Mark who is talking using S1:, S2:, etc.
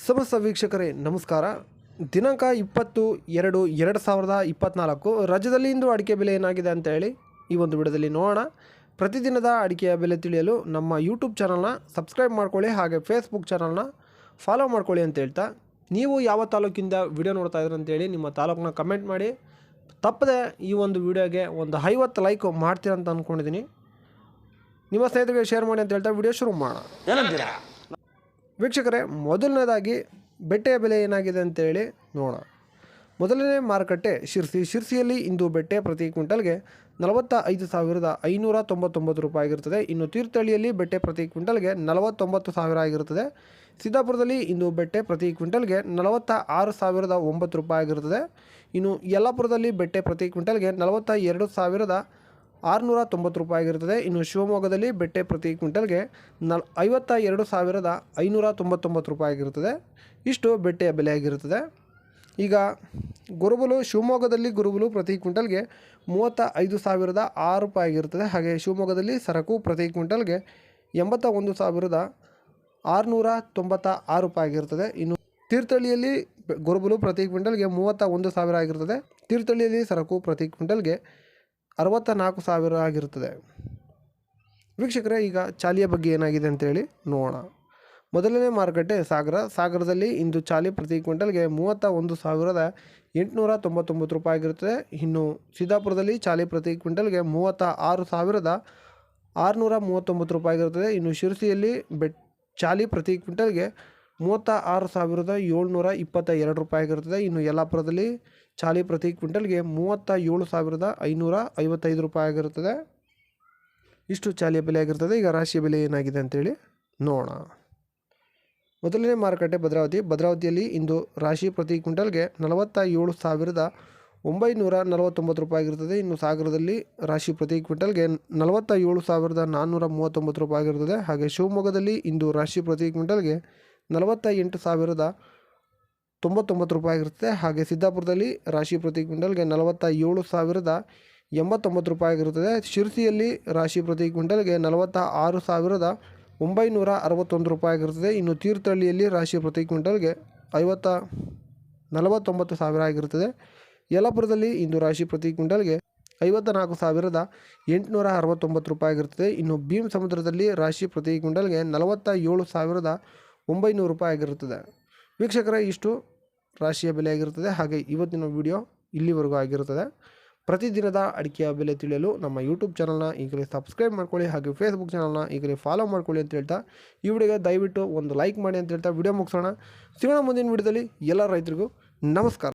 S1: ಸಮಸ್ತ ವೀಕ್ಷಕರೇ, ನಮಸ್ಕಾರ. ದಿನಾಂಕ ಇಪ್ಪತ್ತು ಎರಡು ಎರಡು ಸಾವಿರದ ಇಪ್ಪತ್ತ್ನಾಲ್ಕು ರಾಜ್ಯದಲ್ಲಿ ಇಂದು ಅಡಿಕೆ ಬೆಲೆ ಏನಾಗಿದೆ ಅಂತ ಹೇಳಿ ಈ ಒಂದು ವಿಡಿಯೋದಲ್ಲಿ ನೋಡೋಣ. ಪ್ರತಿದಿನದ ಅಡಿಕೆಯ ಬೆಲೆ ತಿಳಿಯಲು ನಮ್ಮ ಯೂಟ್ಯೂಬ್ ಚಾನಲ್ನ ಸಬ್ಸ್ಕ್ರೈಬ್ ಮಾಡ್ಕೊಳ್ಳಿ ಹಾಗೆ ಫೇಸ್ಬುಕ್ ಚಾನಲ್ನ ಫಾಲೋ ಮಾಡ್ಕೊಳ್ಳಿ ಅಂತ ಹೇಳ್ತಾ. ನೀವು ಯಾವ ತಾಲೂಕಿಂದ ವಿಡಿಯೋ ನೋಡ್ತಾ ಇದ್ದೀರ ಅಂತೇಳಿ ನಿಮ್ಮ ತಾಲೂಕನ್ನ ಕಮೆಂಟ್ ಮಾಡಿ. ತಪ್ಪದೆ ಈ ಒಂದು ವಿಡಿಯೋಗೆ ಒಂದು ಐವತ್ತು ಲೈಕ್ ಮಾಡ್ತೀರ ಅಂತ ಅಂದ್ಕೊಂಡಿದ್ದೀನಿ ನಿಮ್ಮ ಸ್ನೇಹಿತರಿಗೆ ಶೇರ್ ಮಾಡಿ ಅಂತ ಹೇಳ್ತಾ ವಿಡಿಯೋ ಶುರು ಮಾಡೋಣ.
S2: ಏನಂತೀರಾ?
S1: ವೀಕ್ಷಕರೇ, ಮೊದಲನೇದಾಗಿ ಬೆಟ್ಟೆಯ ಬೆಲೆ ಏನಾಗಿದೆ ಅಂತೇಳಿ ನೋಡೋಣ. ಮೊದಲನೇ ಮಾರುಕಟ್ಟೆ ಶಿರ್ಸಿ. ಶಿರ್ಸಿಯಲ್ಲಿ ಇಂದು ಬೆಟ್ಟೆ ಪ್ರತಿ ಕ್ವಿಂಟಲ್ಗೆ ನಲವತ್ತ ಐದು ಸಾವಿರದ ಐನೂರ ತೊಂಬತ್ತೊಂಬತ್ತು ರೂಪಾಯಿ ಆಗಿರುತ್ತದೆ. ಇನ್ನು ತೀರ್ಥಹಳ್ಳಿಯಲ್ಲಿ ಬೆಟ್ಟೆ ಪ್ರತಿ ಕ್ವಿಂಟಲ್ಗೆ ನಲವತ್ತೊಂಬತ್ತು ಸಾವಿರ ಆಗಿರುತ್ತದೆ. ಸಿದ್ದಾಪುರದಲ್ಲಿ ಇಂದು ಬೆಟ್ಟೆ ಪ್ರತಿ ಕ್ವಿಂಟಲ್ಗೆ ನಲವತ್ತ ಆರು ಸಾವಿರದ ಒಂಬತ್ತು ರೂಪಾಯಿ ಆಗಿರುತ್ತದೆ. ಇನ್ನು ಯಲ್ಲಾಪುರದಲ್ಲಿ ಬೆಟ್ಟೆ ಪ್ರತಿ ಕ್ವಿಂಟಲ್ಗೆ ನಲವತ್ತ ಎರಡು ಸಾವಿರದ ಆರುನೂರ ತೊಂಬತ್ತು ರೂಪಾಯಿ ಆಗಿರುತ್ತದೆ. ಇನ್ನು ಶಿವಮೊಗ್ಗದಲ್ಲಿ ಬೆಟ್ಟೆ ಪ್ರತಿ ಕ್ವಿಂಟಲ್ಗೆ ನಲ್ ಐವತ್ತ ಎರಡು ಸಾವಿರದ ಐನೂರ ತೊಂಬತ್ತೊಂಬತ್ತು ರೂಪಾಯಿ ಆಗಿರುತ್ತದೆ. ಇಷ್ಟು ಬೆಟ್ಟೆಯ ಬೆಲೆ ಆಗಿರುತ್ತದೆ. ಈಗ ಗುರುಬಲು, ಶಿವಮೊಗ್ಗದಲ್ಲಿ ಗುರುಬಲು ಪ್ರತಿ ಕ್ವಿಂಟಲ್ಗೆ ಮೂವತ್ತ ಐದು ಸಾವಿರದ ಆರು ರೂಪಾಯಿ ಆಗಿರುತ್ತದೆ. ಹಾಗೆ ಶಿವಮೊಗ್ಗದಲ್ಲಿ ಸರಕು ಪ್ರತಿ ಕ್ವಿಂಟಲ್ಗೆ ಎಂಬತ್ತ ಒಂದು ಸಾವಿರದ ಆರುನೂರ ತೊಂಬತ್ತ ಆರು ರೂಪಾಯಿ ಆಗಿರುತ್ತದೆ. ಇನ್ನು ತೀರ್ಥಹಳ್ಳಿಯಲ್ಲಿ ಗುರುಬಲು ಗೊರಬಲು ಪ್ರತಿ ಕ್ವಿಂಟಲ್ಗೆ ಮೂವತ್ತ ಒಂದು ಸಾವಿರ ಆಗಿರುತ್ತದೆ. ತೀರ್ಥಹಳ್ಳಿಯಲ್ಲಿ ಸರಕು ಪ್ರತಿ ಕ್ವಿಂಟಲ್ಗೆ ಅರವತ್ತ ನಾಲ್ಕು ಸಾವಿರ ಆಗಿರುತ್ತದೆ. ವೀಕ್ಷಕರೇ, ಈಗ ಚಾಲಿಯ ಬಗ್ಗೆ ಏನಾಗಿದೆ ಅಂತೇಳಿ ನೋಡೋಣ. ಮೊದಲನೇ ಮಾರುಕಟ್ಟೆ ಸಾಗರ. ಸಾಗರದಲ್ಲಿ ಇಂದು ಚಾಲಿ ಪ್ರತಿ ಕ್ವಿಂಟಲ್ಗೆ ಮೂವತ್ತ ಒಂದು ಸಾವಿರದ ಎಂಟುನೂರ ತೊಂಬತ್ತೊಂಬತ್ತು ರೂಪಾಯಿ ಆಗಿರುತ್ತದೆ. ಇನ್ನು ಸಿದ್ದಾಪುರದಲ್ಲಿ ಚಾಲಿ ಪ್ರತಿ ಕ್ವಿಂಟಲ್ಗೆ ಮೂವತ್ತ ಆರು ಸಾವಿರದ ಆರುನೂರ ಮೂವತ್ತೊಂಬತ್ತು ರೂಪಾಯಿ ಆಗಿರುತ್ತದೆ. ಇನ್ನು ಶಿರಸಿಯಲ್ಲಿ ಬೆಟ್, ಚಾಲಿ ಪ್ರತಿ ಕ್ವಿಂಟಲ್ಗೆ ಮೂವತ್ತ ಆರು ಸಾವಿರದ ಏಳ್ನೂರ ಇಪ್ಪತ್ತ ಎರಡು ರೂಪಾಯಿ ಆಗಿರುತ್ತದೆ ಇನ್ನು ಯಲ್ಲಾಪುರದಲ್ಲಿ ಚಾಲಿ ಪ್ರತಿ ಕ್ವಿಂಟಲ್ಗೆ ಮೂವತ್ತ ಏಳು ಸಾವಿರದ ಐನೂರ ಐವತ್ತೈದು ರೂಪಾಯಿ ಆಗಿರುತ್ತದೆ ಇಷ್ಟು ಚಾಲಿಯ ಬೆಲೆ ಆಗಿರ್ತದೆ ಈಗ ರಾಶಿಯ ಬೆಲೆ ಏನಾಗಿದೆ ಅಂತೇಳಿ ನೋಡೋಣ. ಮೊದಲನೇ ಮಾರುಕಟ್ಟೆ ಭದ್ರಾವತಿ. ಭದ್ರಾವತಿಯಲ್ಲಿ ಇಂದು ರಾಶಿ ಪ್ರತಿ ಕ್ವಿಂಟಲ್ಗೆ ನಲವತ್ತ ಏಳು ಸಾವಿರದ ಒಂಬೈನೂರ ನಲವತ್ತೊಂಬತ್ತು ರೂಪಾಯಿ ಆಗಿರುತ್ತದೆ ಇನ್ನು ಸಾಗರದಲ್ಲಿ ರಾಶಿ ಪ್ರತಿ ಕ್ವಿಂಟಲ್ಗೆ ನಲವತ್ತ ಏಳು ಸಾವಿರದ ನಾನ್ನೂರ ಮೂವತ್ತೊಂಬತ್ತು ರೂಪಾಯಿ ಆಗಿರುತ್ತದೆ ಹಾಗೆ ಶಿವಮೊಗ್ಗದಲ್ಲಿ ಇಂದು ರಾಶಿ ಪ್ರತಿ ಕ್ವಿಂಟಲ್ಗೆ ನಲವತ್ತ ಎಂಟು ಸಾವಿರದ ತೊಂಬತ್ತೊಂಬತ್ತು ರೂಪಾಯಿ ಆಗಿರುತ್ತದೆ ಹಾಗೆ ಸಿದ್ದಾಪುರದಲ್ಲಿ ರಾಶಿ ಪ್ರತಿ ಕ್ವಿಂಟಲ್ಗೆ ನಲವತ್ತ ಏಳು ಸಾವಿರದ ಎಂಬತ್ತೊಂಬತ್ತು ರೂಪಾಯಿ ಆಗಿರುತ್ತದೆ. ಶಿರಸಿಯಲ್ಲಿ ರಾಶಿ ಪ್ರತಿ ಕ್ವಿಂಟಲ್ಗೆ ನಲವತ್ತ ಆರು ಸಾವಿರದ ಒಂಬೈನೂರ ಅರವತ್ತೊಂದು ರೂಪಾಯಿ ಆಗಿರುತ್ತದೆ. ಇನ್ನು ತೀರ್ಥಹಳ್ಳಿಯಲ್ಲಿ ರಾಶಿ ಪ್ರತಿ ಕ್ವಿಂಟಲ್ಗೆ ಐವತ್ತ ನಲವತ್ತೊಂಬತ್ತು ಸಾವಿರ ಆಗಿರುತ್ತದೆ. ಯಲಪುರದಲ್ಲಿ ಇಂದು ರಾಶಿ ಪ್ರತಿ ಕ್ವಿಂಟಲ್ಗೆ ಐವತ್ತ ನಾಲ್ಕು ಸಾವಿರದ ಎಂಟುನೂರ ಅರವತ್ತೊಂಬತ್ತು ರೂಪಾಯಿ ಆಗಿರುತ್ತದೆ. ಇನ್ನು ಭೀಮ್ ಸಮುದ್ರದಲ್ಲಿ ರಾಶಿ ಪ್ರತಿ ಕ್ವಿಂಟಲ್ಗೆ ನಲವತ್ತ ಏಳು ಸಾವಿರದ ಒಂಬೈನೂರು ರೂಪಾಯಿ ಆಗಿರುತ್ತದೆ. ವೀಕ್ಷಕರೇ, ಇಷ್ಟು ರಾಶಿಯ ಬೆಲೆ ಆಗಿರುತ್ತದೆ. ಹಾಗೆ ಇವತ್ತಿನ ವಿಡಿಯೋ ಇಲ್ಲಿವರೆಗೂ ಆಗಿರುತ್ತದೆ. ಪ್ರತಿದಿನದ ಅಡಿಕೆಯ ಬೆಲೆ ತಿಳಿಯಲು ನಮ್ಮ ಯೂಟ್ಯೂಬ್ ಚಾನಲ್ನ ಈಗಲೇ ಸಬ್ಸ್ಕ್ರೈಬ್ ಮಾಡ್ಕೊಳ್ಳಿ ಹಾಗೆ ಫೇಸ್ಬುಕ್ ಚಾನಲ್ನ ಈಗಲೇ ಫಾಲೋ ಮಾಡ್ಕೊಳ್ಳಿ ಅಂತ ಹೇಳ್ತಾ ಈ ವಿಡಿಯೋಗೆ ದಯವಿಟ್ಟು ಒಂದು ಲೈಕ್ ಮಾಡಿ ಅಂತ ಹೇಳ್ತಾ ವಿಡಿಯೋ ಮುಗಿಸೋಣ. ಸಿಗೋಣ ಮುಂದಿನ ವಿಡಿಯೋದಲ್ಲಿ ಎಲ್ಲ ರೈತರಿಗೂ ನಮಸ್ಕಾರ.